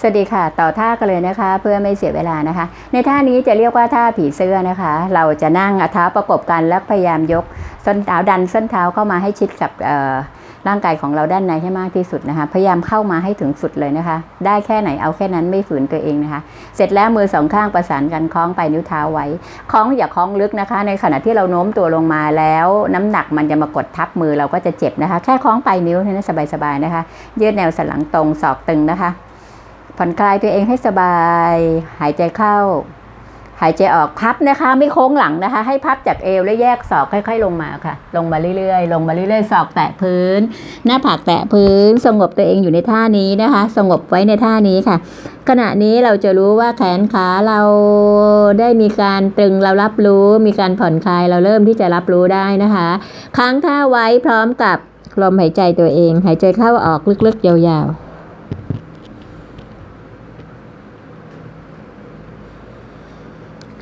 สวัสดีค่ะ ต่อท่ากันเลยนะคะ เพื่อไม่เสียเวลานะคะ ในท่านี้จะเรียกว่าท่าผีเสื้อนะคะ เราจะนั่งเท้าประกบกันแล้วพยายามยกส้นเท้าดันส้นเท้าเข้ามาให้ชิดกับร่างกายของเราด้านในให้มากที่สุดนะคะ พยายามเข้ามาให้ถึงสุดเลยนะคะ ได้แค่ไหนเอาแค่นั้นไม่ฝืนตัวเองนะคะ เสร็จแล้วมือสองข้างประสานกันคล้องไปลายนิ้วเท้าไว้ คล้องอย่าคล้องลึกนะคะ ในขณะที่เราโน้มตัวลงมาแล้ว น้ำหนักมันจะมากดทับมือเราก็จะเจ็บนะคะ แค่คล้องปลายนิ้วเท่านั้นสบายๆนะคะ ยืดแนวสันหลังตรงศอกตึงนะคะ ผ่อนคลายตัวเองให้สบาย หายใจเข้า หายใจออกพับนะคะ ไม่โค้งหลังนะคะ ให้พับจากเอวแล้วแยกศอกค่อย ๆ ลงมาค่ะ ลงมาเรื่อยๆ ลงมาเรื่อยๆศอกแตะพื้น หน้าผากแตะพื้น สงบตัวเองอยู่ในท่านี้นะคะ สงบไว้ในท่านี้ค่ะ ขณะนี้เราจะรู้ว่าแขนขาเราได้มีการตึงเรารับรู้ มีการผ่อนคลายเราเริ่มที่จะรับรู้ได้นะคะ ค้างท่าไว้พร้อมกับลมหายใจตัวเอง หายใจเข้าออกลึกๆยาวๆ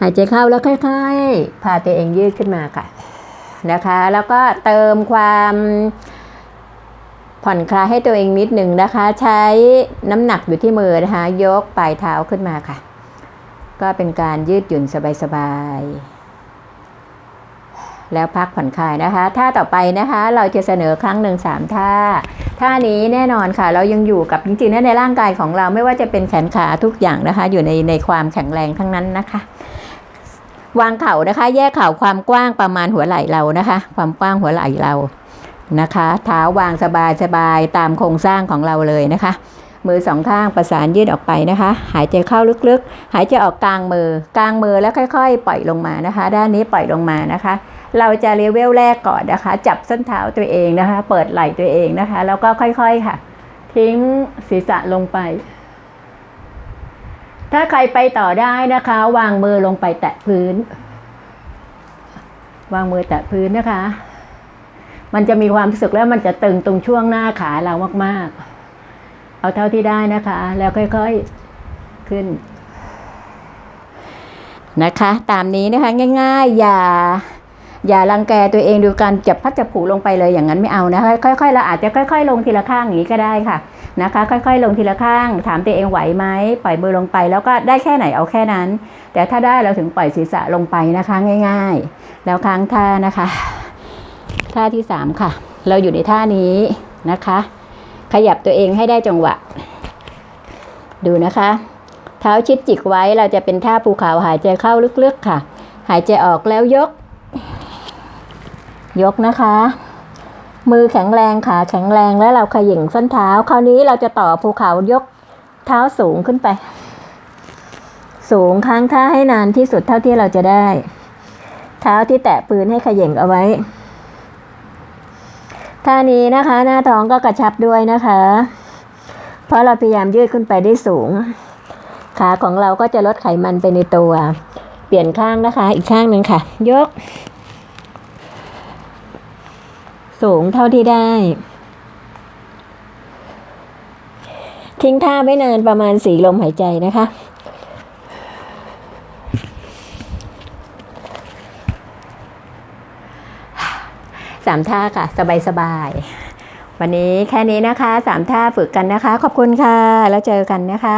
หายใจเข้าแล้วค่อยๆ พาตัวเองยืดขึ้นมาค่ะ นะคะ แล้วก็เติมความผ่อนคลายให้ตัวเองนิดหนึ่งนะคะ ใช้น้ำหนักอยู่ที่มือนะคะ ยกปลายเท้าขึ้นมาค่ะ ก็เป็นการยืดหยุ่นสบายๆ แล้วพักผ่อนคลายนะคะท่าต่อไปนะคะ เราจะเสนอครั้งหนึ่งสามท่าท่านี้แน่นอนค่ะ เรายังอยู่กับจริงๆในร่างกายของเราไม่ว่าจะเป็นแขนขาทุกอย่างนะคะ อยู่ในในความแข็งแรงทั้งนั้นนะคะ วางเข่านะคะ แยกเข่าความกว้างประมาณหัวไหล่เรานะคะ ความกว้างหัวไหล่เรานะคะ เท้าวางสบายสบายตามโครงสร้างของเราเลยนะคะ มือสองข้างประสานยืดออกไปนะคะ หายใจเข้าลึกๆ หายใจออกกลางมือกลางมือแล้วค่อย ๆ ปล่อยลงมานะคะ ด้านนี้ปล่อยลงมานะคะ เราจะเลเวลแรกก่อนนะคะ จับส้นเท้าตัวเองนะคะ เปิดไหล่ตัวเองนะคะ แล้วก็ค่อยๆค่ะ ทิ้งศีรษะลงไป ถ้าใครไปต่อได้นะคะ วางมือลงไปแตะพื้น วางมือแตะพื้นนะคะ มันจะมีความรู้สึกแล้วมันจะตึงตรงช่วงหน้าขาเรามาก ๆ เอาเท่าที่ได้นะคะ แล้วค่อยๆขึ้น นะคะ ตามนี้นะคะง่าย ๆ อย่าอย่ารังแกตัวเองดูการจับพัดจับผูลงไปเลยอย่างนั้นไม่เอานะคะค่อยๆเราอาจจะค่อย ๆ ลงทีละข้างอย่างนี้ก็ได้ค่ะ นะคะ ค่อยๆ ลงทีละข้าง ถามตัวเองไหวไหมปล่อยมือลงไป แล้วก็ได้แค่ไหนเอาแค่นั้น แต่ถ้าได้เราถึงปล่อยศีรษะลงไปนะคะง่าย ๆ แล้วค้างท่านะคะ ท่าที่สามค่ะ เราอยู่ในท่านี้นะคะ ขยับตัวเองให้ได้จังหวะ ดูนะคะ เท้าชิดจิกไว้เราจะเป็นท่าภูเขาหายใจเข้าลึกๆค่ะ หายใจออกแล้วยก ยกนะคะ มือแข็งแรงขาแข็งแรงแล้วเราขย่งส้นเท้า คราวนี้เราจะต่อภูเขายกเท้าสูงขึ้นไป สูงค้างท่าให้นานที่สุดเท่าที่เราจะได้ เท้าที่แตะพื้นให้ขย่งเอาไว้ท่านี้นะคะ หน้าท้องก็กระชับด้วยนะคะ เพราะเราพยายามยืดขึ้นไปได้สูง ขาของเราก็จะลดไขมันไปในตัว เปลี่ยนข้างนะคะ อีกข้างหนึ่งค่ะ ยก สูงเท่าที่ได้ ทิ้งท่าไม่นานประมาณสี่ลมหายใจนะคะ สามท่าค่ะ สบายๆวันนี้แค่นี้นะคะสามท่าฝึกกันนะคะ ขอบคุณค่ะ แล้วเจอกันนะคะ